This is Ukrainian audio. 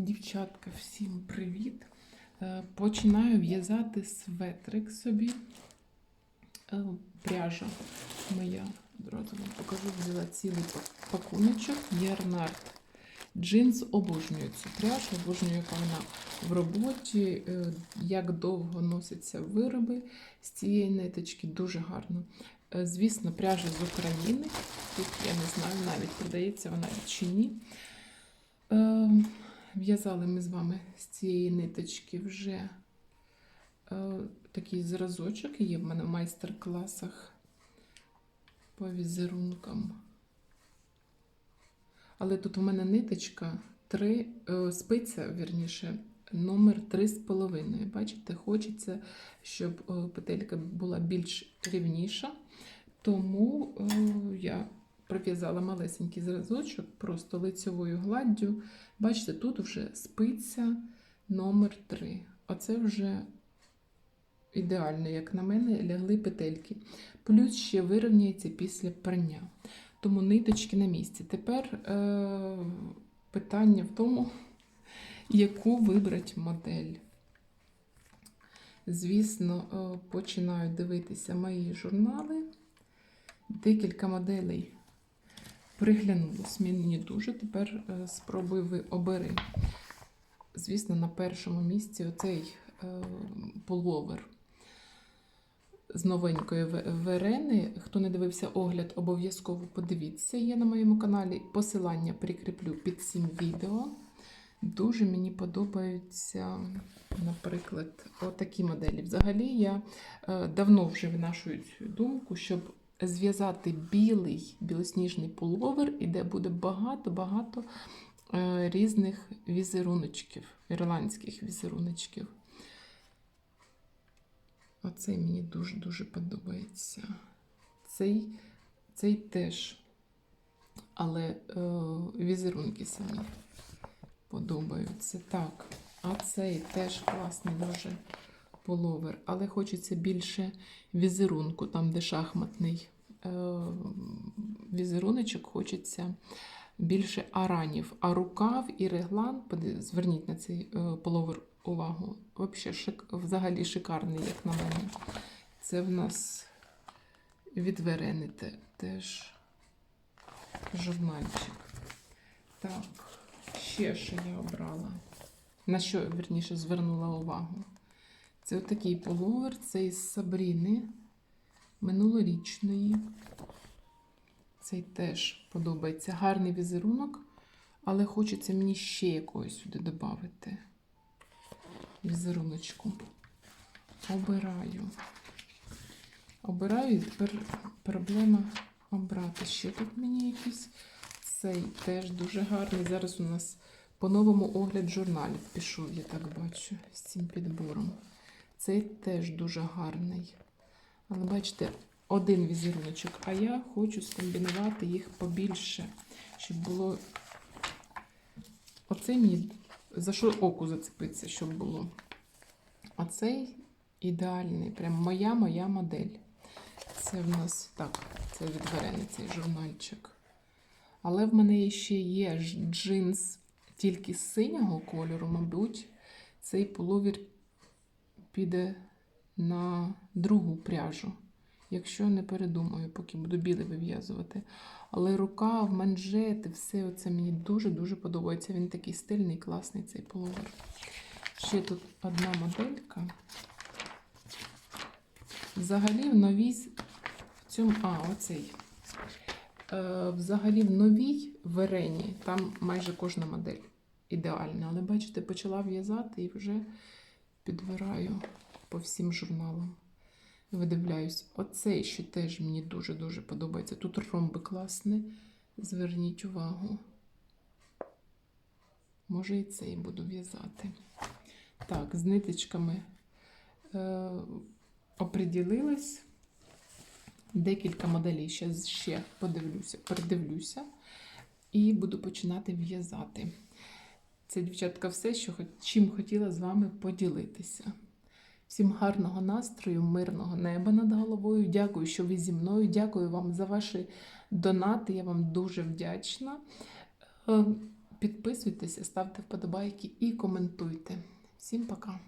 Дівчатка, всім привіт! Е, Починаю в'язати светрик собі. Е, Пряжа моя, одразу вам покажу, взяла цілий пак- пакуночок. Єрнард джинс обожнюю цю пряжу, обожнюю, яка вона в роботі, е, як довго носяться вироби з цієї ниточки, дуже гарно. Звісно, пряжа з України. Тут я не знаю, навіть продається вона чи ні. В'язали ми з вами з цієї ниточки вже е, такий зразочок. Є в мене в майстер-класах по візерункам. Але тут у мене ниточка 3, е, спиця, вірніше, номер 3,5. Бачите, хочеться, щоб е, петелька була більш рівніша. Тому е, я пров'язала малесенький зразочок просто лицьовою гладдю. Бачите, тут вже спиця номер 3. Оце вже ідеально, як на мене, лягли петельки. Плюс ще вирівняється після прання. Тому ниточки на місці. Тепер е- питання в тому, яку вибрати модель. Звісно, е, починаю дивитися мої журнали. Декілька моделей приглянулось мені дуже. Тепер е, спробуй ви обери. Звісно, на першому місці оцей е, пуловер з новенької Верени. Хто не дивився огляд, обов'язково подивіться. Є на моєму каналі. Посилання прикріплю під цим відео. Дуже мені подобаються, наприклад, отакі моделі. Взагалі, я е, давно вже винашую цю думку, щоб зв'язати білий білосніжний пуловер, і де буде багато-багато е, різних візеруночків, ірландських візеруночків. Оцей мені дуже-дуже подобається. Цей, цей теж. Але е, візерунки самі подобаються. Так, а цей теж класний дуже половер. Але хочеться більше візерунку, там, де шахматний е, візеруночок, хочеться більше аранів. А рукав і реглан, зверніть на цей е, половер увагу. Взагалі шикарний, як на мене. Це в нас від Верени теж журнальчик. Так, ще що я обрала. На що, верніше, звернула увагу. Це отакий половер, це із Сабріни минулорічної. Цей теж подобається. Гарний візерунок, але хочеться мені ще якогось сюди додати. Візеруночку. Обираю. Обираю і тепер проблема обрати. Ще тут мені якийсь цей теж дуже гарний. Зараз у нас по-новому огляд журналів пішов, я так бачу, з цим підбором. Цей теж дуже гарний. Але бачите, один візеруночок, а я хочу скомбінувати їх побільше, щоб було. Оцей мені за що оку зацепиться, щоб було. А цей ідеальний, прям моя моя модель. Це в нас так, це від Верени цей журнальчик. Але в мене ще є джинс тільки з синього кольору, мабуть, цей половір піде на другу пряжу. Якщо не передумаю, поки буду білий вив'язувати. Але рукав, манжети, все це мені дуже-дуже подобається. Він такий стильний, класний цей половер. Ще тут одна моделька. Взагалі в новій в цьому. А, оцей. Е, взагалі в новій верені там майже кожна модель ідеальна. Але бачите, почала в'язати і вже підбираю по всім журналам. Видивляюсь. Оцей ще теж мені дуже-дуже подобається. Тут ромби класні. Зверніть увагу. Може і цей буду в'язати. Так, з ниточками е, оприділилась. Декілька моделей ще, ще подивлюся, передивлюся і буду починати в'язати. Це, дівчатка, все, що чим хотіла з вами поділитися. Всім гарного настрою, мирного неба над головою. Дякую, що ви зі мною. Дякую вам за ваші донати. Я вам дуже вдячна. Е, Підписуйтеся, ставте вподобайки і коментуйте. Всім пока!